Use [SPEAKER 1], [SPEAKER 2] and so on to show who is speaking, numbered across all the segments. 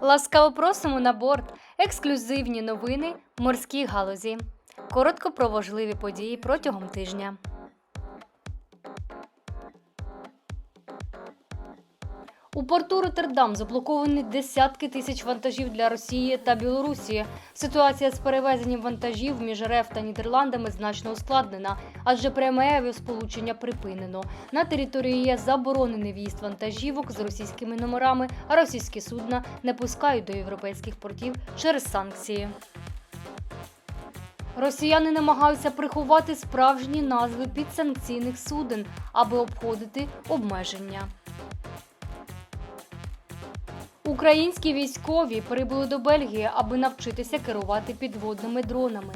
[SPEAKER 1] Ласкаво просимо на борт. Ексклюзивні новини морській галузі. Коротко про важливі події протягом тижня. У порту Роттердам заблоковані десятки тисяч вантажів для Росії та Білорусі. Ситуація з перевезенням вантажів між РФ та Нідерландами значно ускладнена, адже пряме авіасполучення припинено. На території є заборонений в'їзд вантажівок з російськими номерами, а російські судна не пускають до європейських портів через санкції. Росіяни намагаються приховати справжні назви підсанкційних суден, аби обходити обмеження. Українські військові прибули до Бельгії, аби навчитися керувати підводними дронами.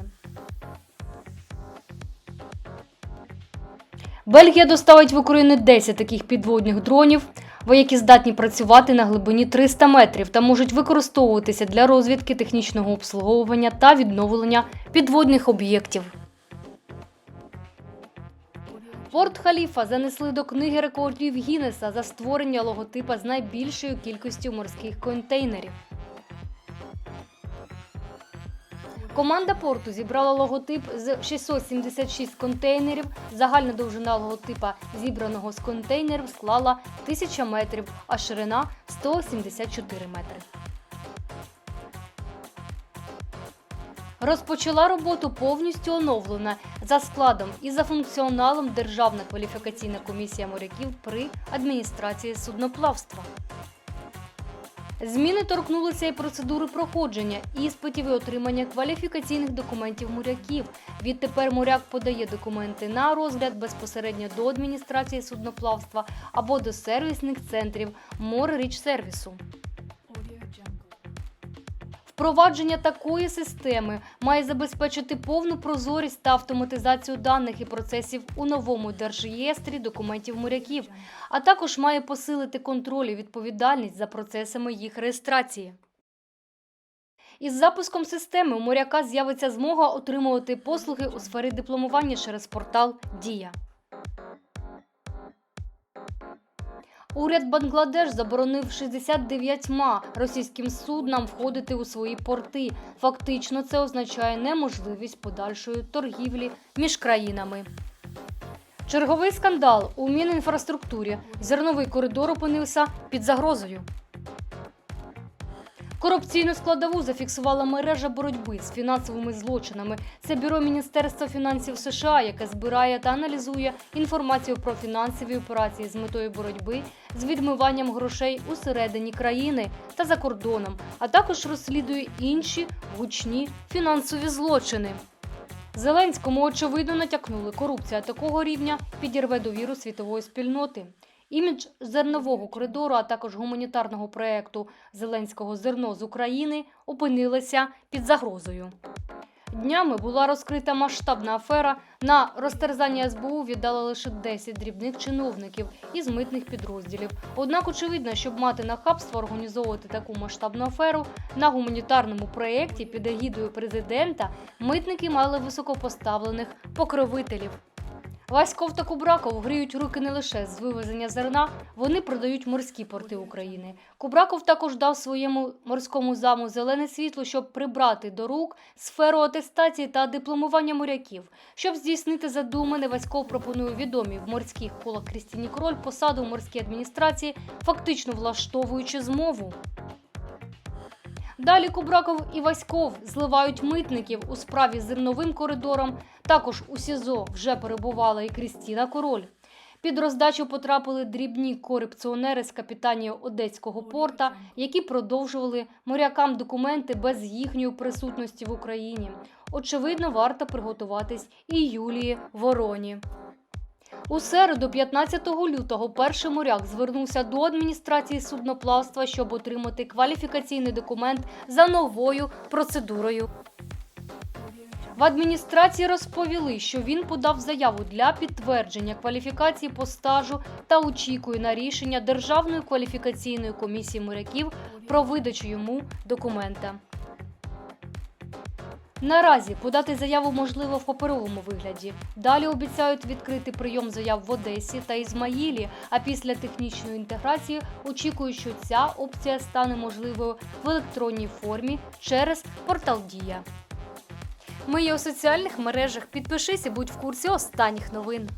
[SPEAKER 1] Бельгія доставить в Україну 10 таких підводних дронів, які здатні працювати на глибині 300 метрів та можуть використовуватися для розвідки технічного обслуговування та відновлення підводних об'єктів. Порт Халіфа занесли до книги рекордів Гіннеса за створення логотипа з найбільшою кількістю морських контейнерів. Команда порту зібрала логотип з 676 контейнерів. Загальна довжина логотипа, зібраного з контейнерів, склала 1000 метрів, а ширина 174 метри. Розпочала роботу повністю оновлена за складом і за функціоналом Державна кваліфікаційна комісія моряків при адміністрації судноплавства. Зміни торкнулися і процедури проходження іспитів і отримання кваліфікаційних документів моряків. Відтепер моряк подає документи на розгляд безпосередньо до адміністрації судноплавства або до сервісних центрів Морріч-сервісу. Впровадження такої системи має забезпечити повну прозорість та автоматизацію даних і процесів у новому держреєстрі документів моряків, а також має посилити контроль і відповідальність за процесами їх реєстрації. Із запуском системи у моряка з'явиться змога отримувати послуги у сфері дипломування через портал Дія. Уряд Бангладеш заборонив 69 російським суднам входити у свої порти. Фактично, це означає неможливість подальшої торгівлі між країнами. Черговий скандал у Мінінфраструктурі. Зерновий коридор опинився під загрозою. Корупційну складову зафіксувала мережа боротьби з фінансовими злочинами. Це бюро Міністерства фінансів США, яке збирає та аналізує інформацію про фінансові операції з метою боротьби з відмиванням грошей усередині країни та за кордоном, а також розслідує інші гучні фінансові злочини. Зеленському очевидно натякнули, корупція такого рівня підірве довіру світової спільноти. Імідж зернового коридору, а також гуманітарного проекту Зеленського зерно з України опинилися під загрозою. Днями була розкрита масштабна афера. На розтерзання СБУ віддали лише 10 дрібних чиновників із митних підрозділів. Однак, очевидно, щоб мати нахабство організовувати таку масштабну аферу на гуманітарному проєкті під егідою президента, митники мали високопоставлених покровителів. Васьков та Кубраков гріють руки не лише з вивезення зерна, вони продають морські порти України. Кубраков також дав своєму морському заму зелене світло, щоб прибрати до рук сферу атестації та дипломування моряків. Щоб здійснити задумане, Васьков пропонує відомі в морських колах Крістіні Кроль посаду в морській адміністрації, фактично влаштовуючи змову. Далі Кубраков і Васьков зливають митників у справі з зерновим коридором. Також у СІЗО вже перебувала і Крістіна Король. Під роздачу потрапили дрібні корупціонери з капітанії Одеського порта, які продовжували морякам документи без їхньої присутності в Україні. Очевидно, варто приготуватись і Юлії Вороні. У середу, 15 лютого, перший моряк звернувся до адміністрації судноплавства, щоб отримати кваліфікаційний документ за новою процедурою. В адміністрації розповіли, що він подав заяву для підтвердження кваліфікації по стажу та очікує на рішення Державної кваліфікаційної комісії моряків про видачу йому документа. Наразі подати заяву можливо в паперовому вигляді. Далі обіцяють відкрити прийом заяв в Одесі та Ізмаїлі. А після технічної інтеграції очікують, що ця опція стане можливою в електронній формі через портал Дія. Ми є у соціальних мережах. Підпишись і будь в курсі останніх новин.